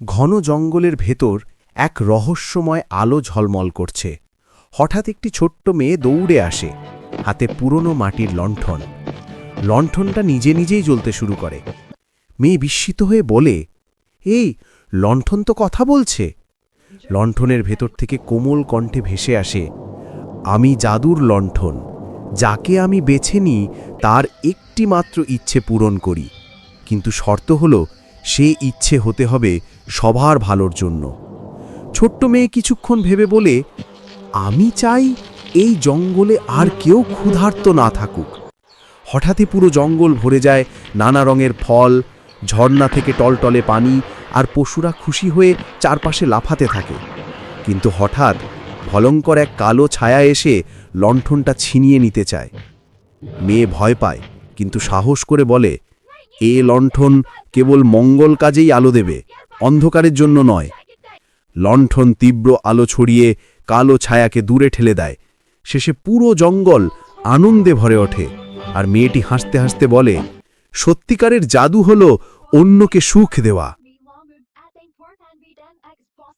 ঘন জঙ্গলের ভেতর এক রহস্যময় আলো ঝলমল করছে। হঠাৎ একটি ছোট্ট মেয়ে দৌড়ে আসে, হাতে পুরনো মাটির লণ্ঠন। লণ্ঠনটা নিজে নিজেই জ্বলতে শুরু করে। মেয়ে বিস্মিত হয়ে বলে, এই, লণ্ঠন তো কথা বলছে! লণ্ঠনের ভেতর থেকে কোমল কণ্ঠে ভেসে আসে, আমি জাদুর লণ্ঠন, যাকে আমি বেছে নিই, তার একটি মাত্র ইচ্ছে পূরণ করি। কিন্তু শর্ত হল, সে ইচ্ছে হতে হবে সবার ভালোর জন্য। ছোট্ট মেয়ে কিছুক্ষণ ভেবে বলে, আমি চাই এই জঙ্গলে আর কেউ ক্ষুধার্ত না থাকুক। হঠাৎই পুরো জঙ্গল ভরে যায় নানা রঙের ফল, ঝর্ণা থেকে টলটলে পানি আর পশুরা খুশি হয়ে চারপাশে লাফাতে থাকে। কিন্তু হঠাৎ ভলঙ্কর এক কালো ছায়া এসে লণ্ঠনটা ছিনিয়ে নিতে চায়। মেয়ে ভয় পায়, কিন্তু সাহস করে বলে এ লণ্ঠন কেবল মঙ্গল কাজেই আলো দেবে, অন্ধকারের জন্য নয়। লণ্ঠন তীব্র আলো ছড়িয়ে কালো ছায়াকে দূরে ঠেলে দেয়। শেষে পুরো জঙ্গল আনন্দে ভরে ওঠে আর মেয়েটি হাসতে হাসতে বলে, সত্যিকারের জাদু হল অন্যকে সুখ দেওয়া।